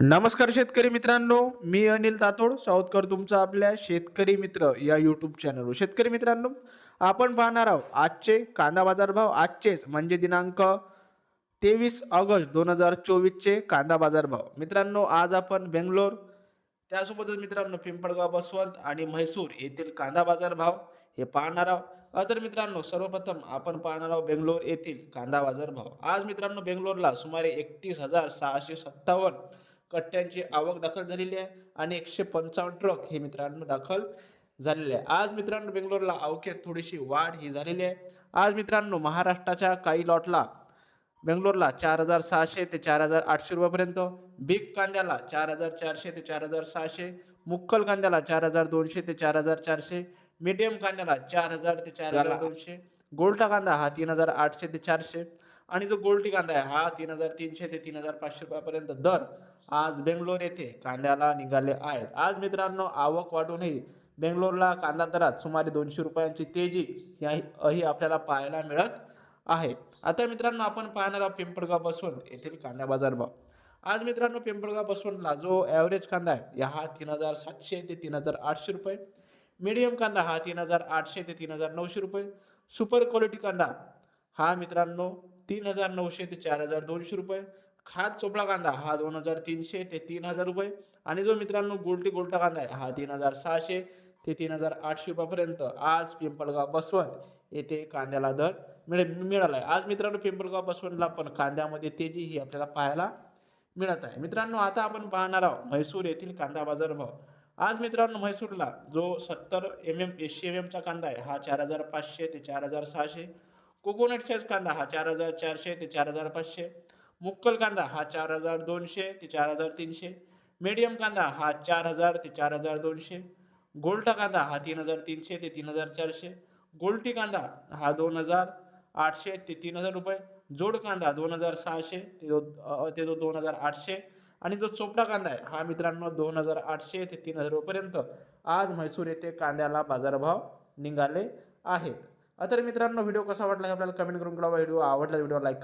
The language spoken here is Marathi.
नमस्कार शेतकरी मित्रांनो मी अनिल तातोड सावतकर तुमचा आपल्या शेतकरी मित्र या यूट्यूब चॅनलवर शेतकरी मित्रांनो आपण पाहणार आहोत आजचे कांदा बाजार भाव आजचेच म्हणजे दिनांक तेवीस ऑगस्ट दोन हजार चोवीसचे कांदा बाजार भाव मित्रांनो आज आपण बेंगलोर त्यासोबतच मित्रांनो पिंपळगाव बसवंत आणि म्हैसूर येथील कांदा बाजार भाव हे पाहणार आहोत. तर मित्रांनो सर्वप्रथम आपण पाहणार आहोत बेंगलोर येथील कांदा बाजार भाव आज मित्रांनो बेंगलोरला सुमारे एकतीस हजार सहाशे सत्तावन्न कट्ट्यांची आवक दाखल झालेली आहे आणि एकशे पंचावन्न ट्रक हे मित्रांनो दाखल झालेले आहे. आज मित्रांनो बेंगलोरला अवक्यात थोडीशी वाढ ही झालेली आहे. आज मित्रांनो महाराष्ट्राच्या काही लॉटला बेंगलोरला चार हजार सहाशे ते चार हजार आठशे रुपयापर्यंत बिग कांद्याला चार हजार चारशे ते चार हजार सहाशे मुक्कल कांद्याला चार हजार दोनशे ते चार हजार चारशे मीडियम कांद्याला चार हजार ते चार हजार दोनशे गोल्टा कांदा हा तीन हजार आठशे ते चारशे आणि जो गोल्टी कांदा आहे हा तीन हजार तीनशे ते तीन हजार पाचशे रुपयापर्यंत दर आज बेंगलोर येथे कांद्याला निघाले आहेत. आज मित्रांनो आवक वाढूनही बेंगलोरला कांदा दरात सुमारे दोनशे रुपयांची तेजी याही ही आपल्याला पाहायला मिळत आहे. आता मित्रांनो आपण पाहणार आहोत पिंपळगाव बसवंत येथील कांदा बाजार भाव. आज मित्रांनो पिंपळगाव बसवंतला जो ॲव्हरेज कांदा आहे या हा तीन हजार सातशे ते तीन हजार आठशे रुपये. मीडियम कांदा हा तीन हजार आठशे ते तीन हजार नऊशे रुपये. सुपर क्वालिटी कांदा हा मित्रांनो तीन हजार नऊशे ते चार हजार दोनशे रुपये. खात चोपडा कांदा हा दोन हजार तीनशे ते तीन हजार रुपये. आणि जो मित्रांनो गोल्टी गोल्टा कांदा आहे हा तीन हजार सहाशे ते तीन हजार आठशे रुपयापर्यंत आज पिंपळगाव बसवंत येथे कांद्याला दर मिळे मिळाला आहे आज मित्रांनो पिंपळगाव बसवंतला पण कांद्यामध्ये तेजी ही आपल्याला पाहायला मिळत आहे. मित्रांनो आता आपण पाहणार आहोत म्हैसूर येथील कांदा बाजार भाव. आज मित्रांनो म्हैसूरला जो सत्तर एम एम ऐंशी एम एमचा कांदा आहे हा चार हजार पाचशे ते चार हजार सहाशे. कोकोनट कांदा हा चार हजार चारशे ते चार हजार पाचशे. मुक्कल कांदा हा चार हजार दोनशे ते चार हजार तीनशे. मीडियम कांदा हा चार हजार ते चार हजार दोनशे. गोल्टा कांदा हा तीन हजार तीनशे ते तीन हजार चारशे. गोल्टी कांदा हा दोन हजार आठशे ते तीन हजार रुपये. जोड कांदा दोन हजार सहाशे ते दो ते जो दोन हजार आठशे. आणि जो चोपडा कांदा आहे हा मित्रांनो दोन हजार आठशे ते तीन हजार रुपयेपर्यंत आज म्हैसूर येथे कांद्याला बाजारभाव निघाले आहेत. तर मित्रांनो व्हिडिओ कसा वाटला हे आपल्याला कमेंट करून कळवा. व्हिडिओ आवडला व्हिडिओ लाईक